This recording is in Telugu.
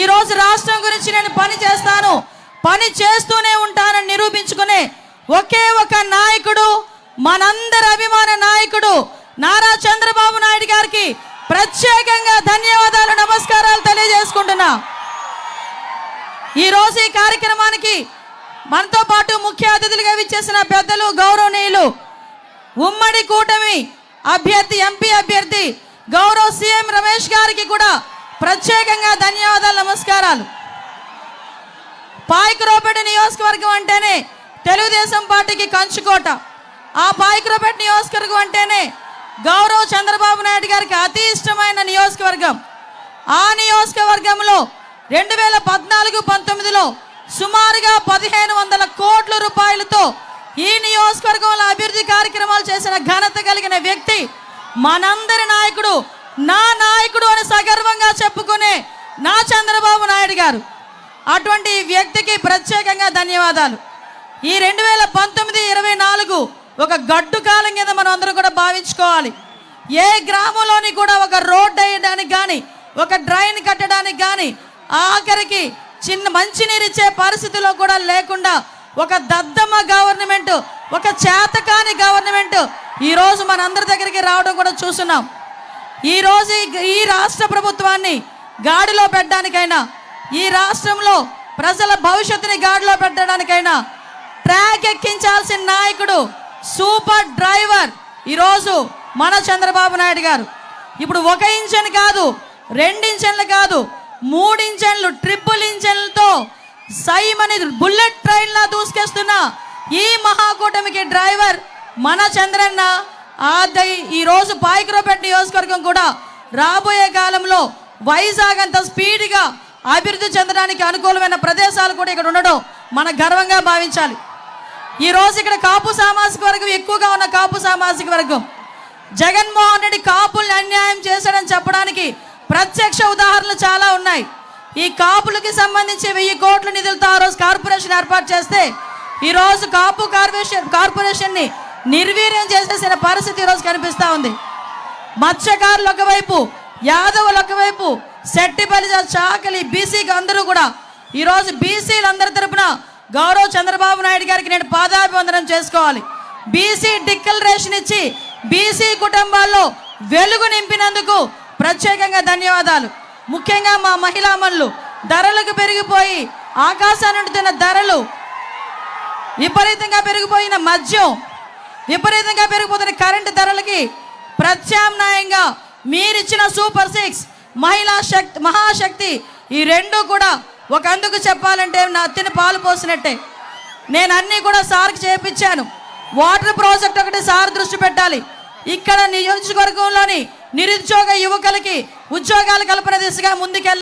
ఈరోజు రాష్ట్రం గురించి నేను పని చేస్తాను. పని చేస్తూనే ఉంటానని నిరూపించుకునే ఒకే ఒక నాయకుడు మనందరి అభిమాన నాయకుడు నారా చంద్రబాబు నాయుడు గారికి ప్రత్యేకంగా ధన్యవాదాలు నమస్కారాలు తెలియజేసుకుంటున్నా. ఈ రోజు ఈ కార్యక్రమానికి మనతో పాటు ముఖ్య అతిథులుగా విచ్చేసిన పెద్దలు గౌరవనీయులు ఉమ్మడి కూటమి అభ్యర్థి ఎంపీ అభ్యర్థి గౌరవ్ సీఎం రమేష్ గారికి కూడా ప్రత్యేకంగా ధన్యవాదాలు నమస్కారాలు పాయకరావుపేట నియోజకవర్గం అంటేనే తెలుగుదేశం పార్టీకి కంచుకోట. ఆ పాయకరావుపేట నియోజకవర్గం అంటేనే గౌరవ్ చంద్రబాబు నాయుడు గారికి అతి ఇష్టమైన నియోజకవర్గం. ఆ నియోజకవర్గంలో రెండు వేల పద్నాలుగు పంతొమ్మిదిలో సుమారుగా పదిహేను వందల కోట్ల రూపాయలతో ఈ నియోజకవర్గంలో అభివృద్ధి కార్యక్రమాలు చేసిన ఘనత కలిగిన వ్యక్తి మనందరి నాయకుడు నా నాయకుడు అని సగర్వంగా చెప్పుకునే నా చంద్రబాబు నాయుడు గారు అటువంటి వ్యక్తికి ప్రత్యేకంగా ధన్యవాదాలు. ఈ రెండు వేల పంతొమ్మిది ఇరవై నాలుగు ఒక గడ్డు కాలం కింద మనం అందరం కూడా భావించుకోవాలి. ఏ గ్రామంలోని కూడా ఒక రోడ్ వేయడానికి కానీ ఒక డ్రైన్ కట్టడానికి కానీ ఆఖరికి చిన్న మంచినీరు ఇచ్చే పరిస్థితిలో కూడా లేకుండా ఒక దద్దమ్మ గవర్నమెంట్ ఒక చేతకాని గవర్నమెంట్ ఈరోజు మనందరి దగ్గరికి రావడం కూడా చూస్తున్నాం. ఈరోజు ఈ రాష్ట్ర ప్రభుత్వాన్ని గాడిలో పెట్టడానికైనా ఈ రాష్ట్రంలో ప్రజల భవిష్యత్తుని గాడిలో పెట్టడానికైనా ట్రాక్ ఎక్కించాల్సిన నాయకుడు సూపర్ డ్రైవర్ ఈరోజు మన చంద్రబాబు నాయుడు గారు. ఇప్పుడు ఒక ఇంజన్ కాదు రెండు ఇంజన్లు కాదు మూడు ఇంజన్లు ట్రిపుల్ ఇంజన్లతో సైమని బుల్లెట్ ట్రైన్లా దూసుకేస్తున్న ఈ మహాకూటమికి డ్రైవర్ మన చంద్రన్న. ఆదై ఈరోజు పెట్టి నియోజకవర్గం కూడా రాబోయే కాలంలో వైజాగ్ అంత స్పీడ్గా అభివృద్ధి చెందడానికి అనుకూలమైన ప్రదేశాలు కూడా ఇక్కడ ఉండడం మన గర్వంగా భావించాలి. ఈ రోజు ఇక్కడ కాపు సామాజిక వర్గం ఎక్కువగా ఉన్న కాపు సామాజిక వర్గం. జగన్మోహన్ రెడ్డి కాపుల్ని అన్యాయం చేశాడని చెప్పడానికి ప్రత్యక్ష ఉదాహరణలు చాలా ఉన్నాయి. ఈ కాపులకి సంబంధించి వెయ్యి కోట్ల నిధులతో ఆ రోజు కార్పొరేషన్ ఏర్పాటు చేస్తే ఈ రోజు కాపు కార్పొరేషన్ కార్పొరేషన్ని నిర్వీర్యం చేసేసిన పరిస్థితి ఈరోజు కనిపిస్తూ ఉంది. మత్స్యకారులు ఒకవైపు యాదవులు ఒకవైపు శెట్టి చాకలి బీసీకి అందరూ కూడా ఈరోజు బీసీలు అందరి తరపున గౌరవ్ చంద్రబాబు నాయుడు గారికి నేను పాదాభివందనం చేసుకోవాలి. బీసీ డిక్లరేషన్ ఇచ్చి బీసీ కుటుంబాల్లో వెలుగు నింపినందుకు ప్రత్యేకంగా ధన్యవాదాలు. ముఖ్యంగా మా మహిళామణులు ధరలకు పెరిగిపోయి ఆకాశాన్ని ధరలు విపరీతంగా పెరిగిపోయిన మద్యం విపరీతంగా పెరిగిపోతున్న కరెంటు ధరలకి ప్రత్యామ్నాయంగా మీరిచ్చిన సూపర్ సిక్స్ మహిళా శక్తి మహాశక్తి ఈ రెండు కూడా ఒక అందుకు చెప్పాలంటే నా అత్తిని పాలు పోసినట్టే. నేను అన్నీ కూడా సార్కి చేపించాను. వాటర్ ప్రాజెక్ట్ ఒకటి సార్ దృష్టి పెట్టాలి. ఇక్కడ నియోజకవర్గంలోని నిరుద్యోగ యువకులకి ఉద్యోగాలు కల్పన దిశగా ముందుకెళ్ళ